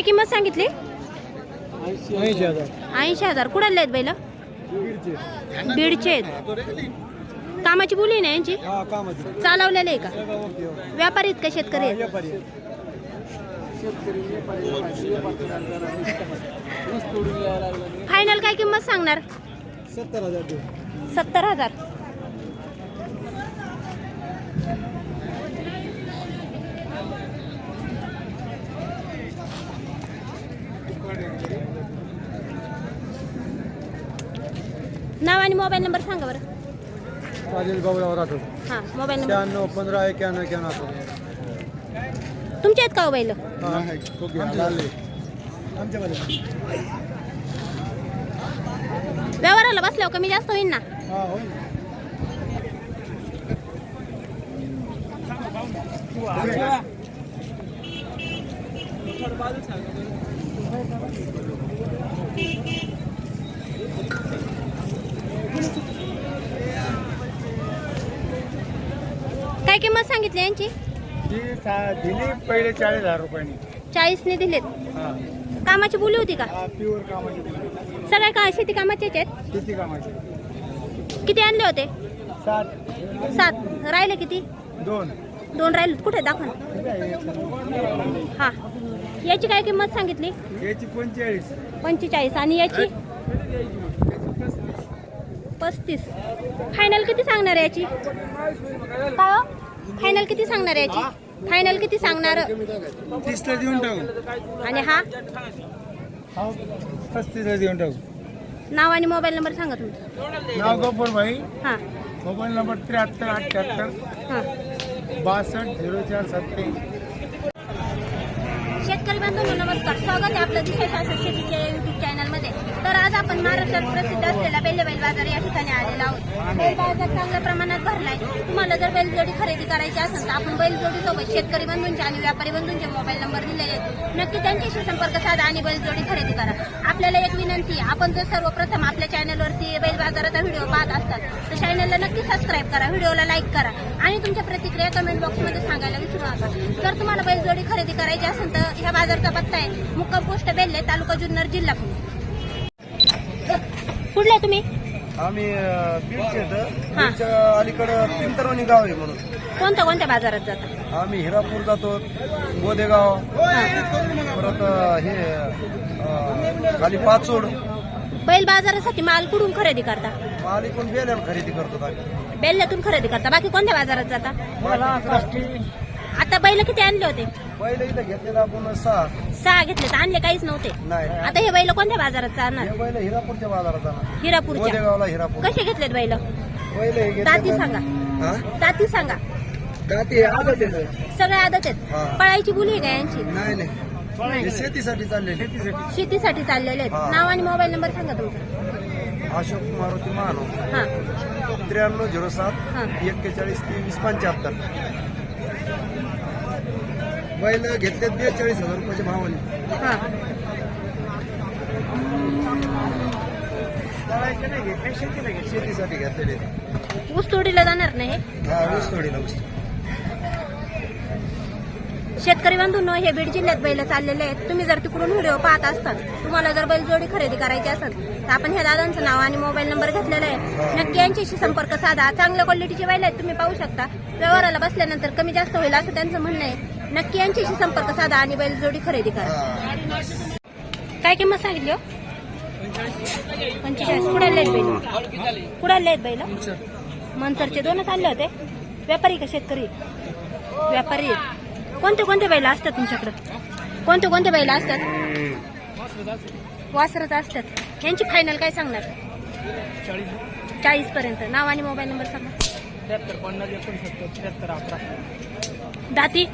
काय किंमत सांगितली? ऐंशी हजार. ऐंशी हजार. कुणाला आहेत बैल? बीडचे. आहेत. कामाची बोली ना यांची? चालवलेले आहे का. व्यापारी आहेत का शेतकरी आहेत. फायनल काय किंमत सांगणार? सत्तर हजार सत्तर हजार. मोबाईल नंबर सांगा बरं. राजेश बाबूराव राठोड हां मोबाईल नंबर. शहाण्णव पंधरा एक्याण्णव एक्याण्णव तुमचे आहेत का हो बैल? व्यवहाराला बसल्यावर कमी जास्त होईल ना? काय किंमत सांगितली यांची? ती सा- दिली पहिले चाळीस हजार रुपयांनी. चाळीसने दिलेत. हा. कामाची बोली होती का? हा प्युअर कामाची दिली. सगळ्या का शेती कामाचेच आहेत? किती कामाची. किती आणले होते? सात. सात. राहिले किती? दोन. दोन राहिले. कुठे? दाखवा ना. ठीक आहे? हा. याची काय किंमत सांगितली? याची पंचेचाळीस. पंचेचाळीस. आणि याची? पस्तीस. फायनल किती सांगणार आहे याची? हो? फायनल किती सांगणार आहे याची? फायनल किती सांगणार? तीसला देऊन टाकू. आणि हा? हा पस्तीसला देऊन टाकू. नाव आणि मोबाईल नंबर सांगा तुमचं. नाव गोपाल भाई. हां. मोबाईल नंबर त्र्याहत्तर अठ्ठ्याहत्तर हां. बासष्ट झिरो चार सत्ते शेतकरी बांधवांनो नमस्कार. स्वागत आहे आपलं दिशा शासन शेतीच्या युट्यूब चॅनलमध्ये तर आज आपण महाराष्ट्रात प्रसिद्ध असलेला बेल्ले बैल बाजार या ठिकाणी आलेला आहोत. बैल बाजार चांगल्या प्रमाणात भरलाय. तुम्हाला जर बैलजोडी खरेदी करायची असेल तर आपण बैलजोडी सोबत शेतकरी बंधूंचे आणि व्यापारी बंधूंचे मोबाईल नंबर दिलेले आहेत. नक्की त्यांच्याशी संपर्क साधा आणि बैलजोडी खरेदी करा. आपल्याला एक विनंती आपण जर सर्वप्रथम आपल्या चॅनलवरती बैल बाजाराचा व्हिडिओ पाहत असतात तर चॅनलला नक्की सबस्क्राईब करा व्हिडिओला लाईक करा आणि तुमच्या प्रतिक्रिया कमेंट बॉक्समध्ये सांगायला विसरू नका. जर तुम्हाला बैलजोडी खरेदी करायची असेल तर ह्या बाजारचा पत्ता आहे मुक्काम पोस्ट बेल्ले तालुका जुन्नर जिल्हा पुणे. कुठले तुम्ही? आम्ही बीडचे हा. अलीकडं पिंतरवणी गाव आहे म्हणून. कोणत्या कोणत्या बाजारात जाता? आम्ही हिरापूर जातो गोदेगाव परत अ, हे अ, खाली पाचोड. बैल बाजारासाठी माल कुठून खरेदी करता? माल इकडून बेल्यावर खरेदी करतो आम्ही. बेल्ल्यातून खरेदी करता. बाकी कोणत्या बाजारात जाता? आता बैल किती आणले होते? पहिले इथं घेतलेलं आपण सहा. सहा घेतले तर आणले काहीच नव्हते. नाही. आता हे बैल कोणत्या बाजारात जाणार हे पहिले हिरापूरच्या बाजारात जाणार. हिरापूरच्या. गोदेगावला हिरापूर. कसे घेतलेत बैल? पहिले हे दाती घेतलेलं- सांगा. हा? दाती सांगा. का ते आदत आहे सगळे आदत हा. आहेत पळायची बोली आहे का यांची? नाही नाही. हे शेतीसाठी चालले शेतीसाठी. शेतीसाठी चाललेले आहेत. हा. नाव आणि मोबाईल नंबर सांगा तुमचा. अशोक मारुती हा. त्र्याण्णव झिरो सात हा. एक्केचाळीस तेवीस पंच्याहत्तर. बैल घेतले बेचाळीस हजार रुपयाच्या भावाने. हा. शेतीसाठी घेतलेले. ऊस तोडीला जाणार नाही हे? हा ऊस थोडी ऊस शेतकरी बांधूंनो हे बीड जिल्ह्यात बैल चाललेले आहेत. तुम्ही जर तिकडून व्हिडिओ पाहत असतात तुम्हाला जर बैलजोडी खरेदी करायची असेल तर आपण ह्या दादांचं नाव आणि मोबाईल नंबर घेतलेला आहे. नक्की यांच्याशी संपर्क साधा. चांगल्या क्वालिटीचे बैल आहेत तुम्ही पाहू शकता. व्यवहाराला बसल्यानंतर कमी जास्त होईल असं त्यांचं म्हणणं आहे. नक्की यांच्याशी संपर्क साधा आणि बैलजोडी खरेदी करा. काय किंमत सांगितली हो? पंचेचाळीस. कुडाले आहेत बैल. कुडाले आहेत बैल? मनसरचे दोनच आणले होते. व्यापारी का शेतकरी? व्यापारी. कोणते कोणते बैल असतात तुमच्याकडे? कोणते कोणते बैल असतात? वासरच असतात. यांची फायनल काय सांगणार? चाळीस पर्यंत. नाव आणि मोबाईल नंबर सांगा. त्र्याहत्तर पन्नास एकोणसत्तर त्र्याहत्तर अकरा. दाती?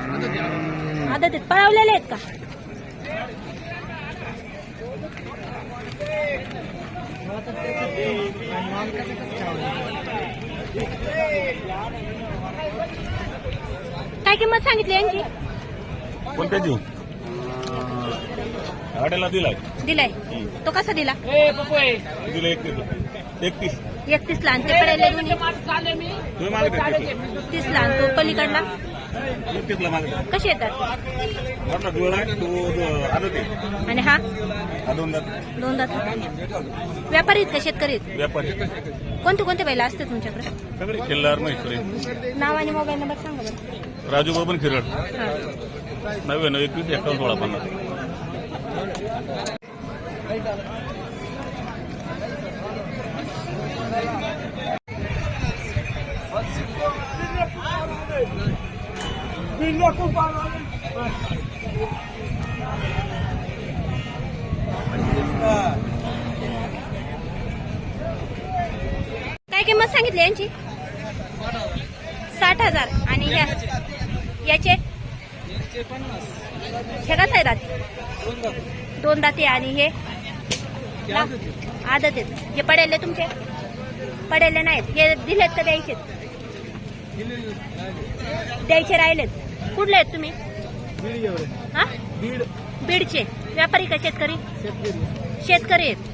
आदत आहेत पळवलेले आहेत का? काय किंमत सांगितली यांची? कोणत्याची? गाड्याला दिलाय. दिलाय. तो कसा दिला? दिला एकतीस एकतीस एकतीस. ला आणि ते दोन्ही. तुम्ही तीस ला आणि तो पलीकडला. कसे येतात? आणि हा? दोन दात व्यापारी आहेत का शेतकरी व्यापारी कोणते कोणते बैल असते तुमच्याकडे? किल्लार म्हैसुरे नाव आणि मोबाईल नंबर सांगा बरं. राजू बाबन खिरड नव्याण्णव एकवीस एकावन्न सोळा पन्नास. काय किंमत सांगितली यांची? साठ हजार. आणि ह्या याचे? हे कसं आहे दाती? दोन दाती आणि हे? आदत आहेत. हे पडेले तुमचे? पडेले नाहीत. हे दिलेत तर द्यायचे द्यायचे राहिलेत. कुठले आहेत तुम्ही? हा? बीडचे. व्यापारी का शेतकरी? शेतकरी. आहेत.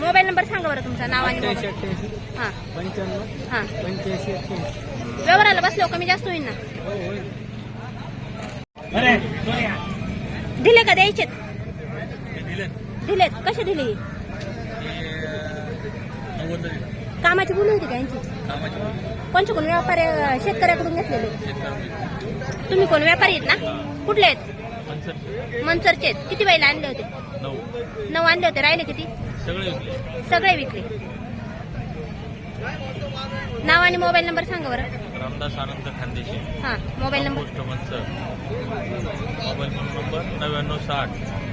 मोबाईल नंबर सांगा बरं तुमचा नाव आणि मोबाईल. हा. पंच्याण्णव हा. पंच्याऐंशी एक्क्याऐंशी. व्यवहाराला बसलो कमी जास्त होईल ना. दिले का द्यायचे दिलेत. कसे दिले? कामाची बोली होती का यांची? कोणचे कोण? व्यापारी शेतकऱ्याकडून घेतलेले? तुम्ही कोण? व्यापारी आहेत ना? कुठले आहेत? मनसरचे. आहेत. किती बैल आणले होते? नऊ. आणले होते. राहिले किती? सगळे विकले. नाव आणि मोबाईल नंबर सांगा बरं. रामदास आनंद खानदेशी. हा mobile number. Post Manchar mobile number नव्याण्णव साठ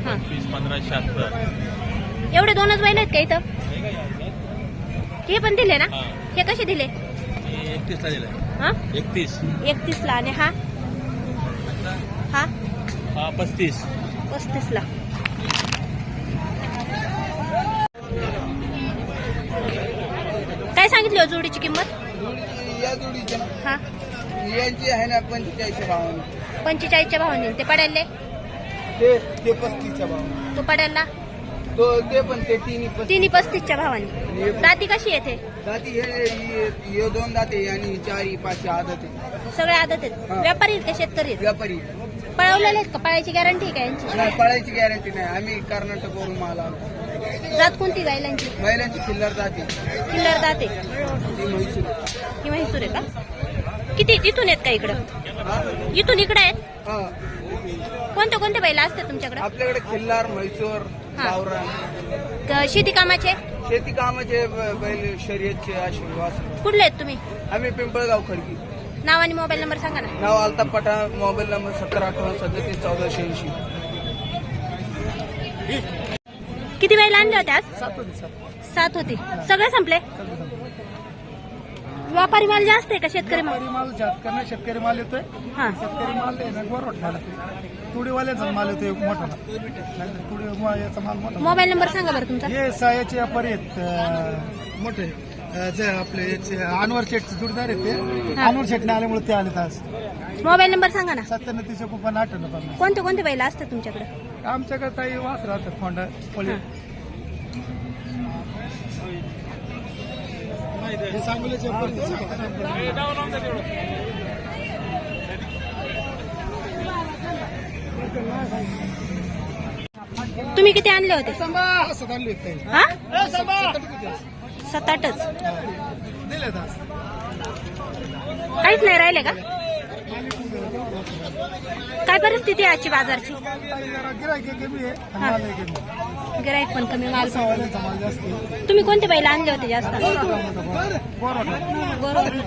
हा. पंचवीस पंधरा शहात्तर. एवढे दोनच बैल आहेत का इथं? हे पण दिले ना? हा. हे कसे दिले? एकतीसला दिलाय. हा? एकतीस. एकतीस ला आणि हा? पस्तीस पस्तीस. ला काय सांगितली हो जोडीची किंमत? या जोडीच्या हा. यांची आहे ना पंचेचाळीसशे भावाने. पंचेचाळीसच्या भावाने. ते पडायले ते ते पस्तीसच्या भावाने. तो पडायला तो ते पण ते तिन्ही पस्तीस. तिन्ही पस्तीसच्या भावाने. दाती कशी येते दाती हे हे- हे दोन दाते आणि चारी पाचशे आदत आहे. सगळे आदत आहेत. हा. व्यापारी आहेत का शेतकरी आहेत? व्यापारी पळवलेले आहेत का? पळायची गॅरंटी का यांची? नाही पळायची गॅरंटी नाही. आम्ही कर्नाटकवरून माल आणतो. जात कोणती गायलांची महिलांची किल्लर दाते किल्लर दाते ती म्हैसूर ही म्हैसूर आहे का? किती इथून आहेत का इकडं? इथून इकडे आहेत? हा. कोणते कोणते बैल असतात तुमच्याकडे? आपल्याकडे खिल्लार म्हैसूर हा. गावरान क- शेती कामाचे? शेती कामाचे ब- बैल शर्यतचे आशीर्वाद कुठले आहेत तुम्ही? आम्ही पिंपळगाव खडकी. नाव आणि मोबाईल नंबर सांगा ना. नाव अल्ताफ पठाण मोबाईल नंबर सत्तर अठ्ठावन्न सदतीस चौदाशे ऐंशी किती बैल आणले होते आज? सात होते सगळे संपले? व्यापारी माल जास्त आहे का शेतकरी माल? शेतकरी माल शेतकऱ्यांना शेतकरी माल येतोय. हा. शेतकरी माल आहे ना गोरवट माल. तुडीवाल्याचा माल येतोय मोठा. तुडी याचा माल मोठा. मोबाईल नंबर सांगा बरं तुमचा. हे सायाचे व्यापारी आहेत अं, मोठे. जे आपले अनवर शेटचे जुडदार आहेत ते. अनवर शेटने आल्यामुळे ते आले आज. मोबाईल नंबर सांगा ना. सत्त्याण्णव तीस एकोणपन्नास अठ्ठ्याण्णव पन्नास. कोणते कोणते बैल असतात तुमच्याकडे? आमच्याकडे ताई वास राहतात फोंडा व्यापारी तुम्ही किती आणले होते. हा? सात आठच काहीच नाही राहिले का? काय परिस्थिती आहे आजची बाजारची? गिराईक पण कमी माल. तुम्ही कोणते बैल आणले होते जास्त? बरोबर.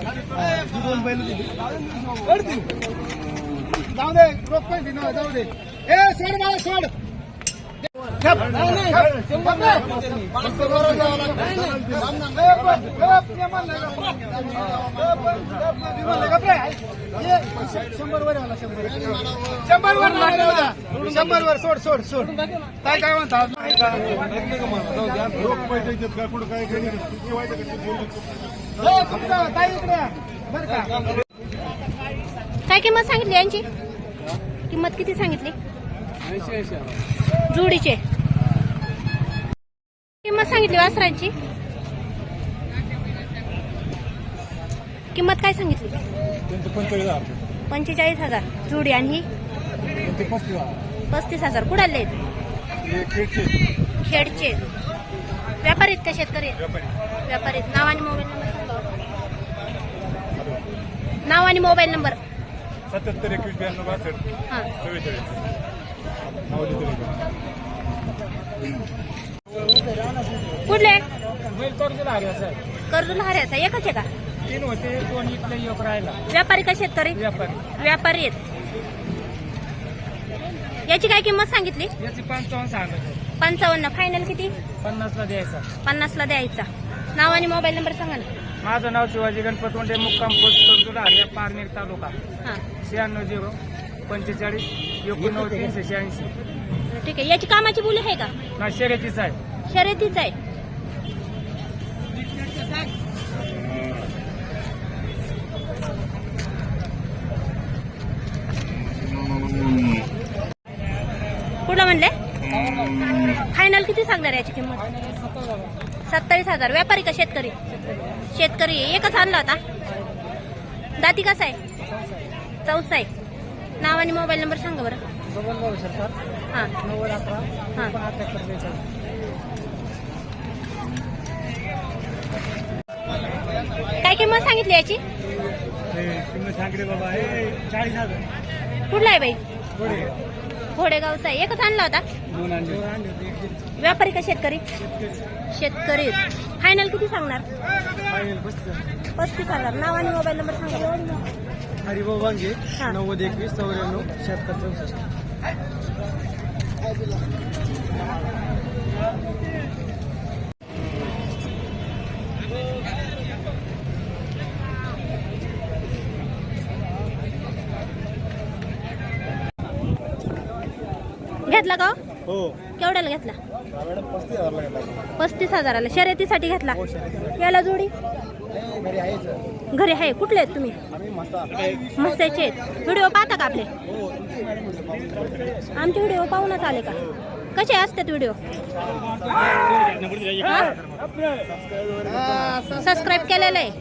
जाऊ दे जाऊ दे. ए सोड मला सोड. शंभर वर शंभर शंभर वर. शंभर सोड सोड सोड. काय काय म्हणता? काय किंमत सांगितली यांची? किंमत किती सांगितली? जोडीचे. किंमत सांगितली वासरांची? किंमत काय सांगितली? पंचेचाळीस हजार. जोडी आणि ही? पस्तीस हजार. कुडाले खेडचे. व्यापारी आहेत का शेतकरी? व्यापारी. नाव आणि मोबाईल नंबर सांगा. नाव आणि मोबाईल नंबर. सत्याहत्तर एकवीस ब्याण्णव बासष्ट हां. कुठले? सर कर्जूल हऱ्याचा एकच आहे का? तीन होते दोन इथले योग राहिला. व्यापारी का शेतकरी व्यापारी. व्यापारी आहेत. याची काय किंमत सांगितली? याची पंचावन्न सांगत पंचावन्न. फायनल किती? पन्नासला द्यायचा. पन्नासला द्यायचा. नाव आणि मोबाईल नंबर सांगा ना. माझं नाव शिवाजी गणपतवंडे मुक्काम पोस्ट कंजुला हरिया पारनेर तालुका. हां. शहाण्णव झिरो. पंचेचाळीस एकोणनव्वद तीनशे शहाऐंशी. ठीक आहे. याची कामाची बोली आहे का? ना शर्यतीच आहे. शर्यतीच आहे. कुठला म्हणले? फायनल किती सांगणार याची किंमत? सत्तावीस हजार. व्यापारी का शेतकरी? शेतकरी. आहे. एकच आणला होता. दाती कसा आहे? चौसा आहे. नाव आणि मोबाईल नंबर सांगा बरं. बबनभाऊ सरकार हां. नव्वद अकरा. हां. अठ्याहत्तर बेचाळीस. काय किंमत सांगितली याची? तुम्ही सांगले बाबा हे चाळीस हजार. कुठला आहे बाई? थोडे घोडेगावचा आहे. एकच आणला होता? दोन व्यापारी का शेतकरी? शेतकरी. फायनल किती सांगणार? फायनल पस्तीस. हजार. नाव आणि मोबाईल नंबर सांगा हरिभाऊ वांगे हा. नव्वद एकवीस चौऱ्याण्णव शहात्तर चौसष्ट. घेतला का हो? केवढ्याला घेतला? मॅडम पस्तीस हजारला घेतला. पस्तीस हजाराला. शर्यतीसाठी घेतला. हो. याला जोडी? घरी आहेच. घरी आहे? कुठले आहेत तुम्ही? मस्त्याचे आहेत. व्हिडिओ पाहता का आपले? आमचे व्हिडिओ पाहूनच आले का? कसे असतात व्हिडिओ? सबस्क्राईब केलेलं आहे.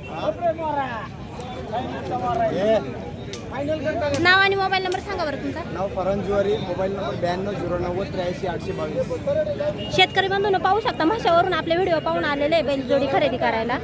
नाव आणि मोबाईल नंबर सांगा बरं तुमचा. नाव फरहान जुवारी मोबाईल नंबर ब्याण्णव झिरो नव्वद त्र्याऐंशी आठशे बावीस. शेतकरी बंधून पाहू शकता भाषावरून आपले व्हिडिओ पाहून आलेले आहे बैलजोडी खरेदी करायला.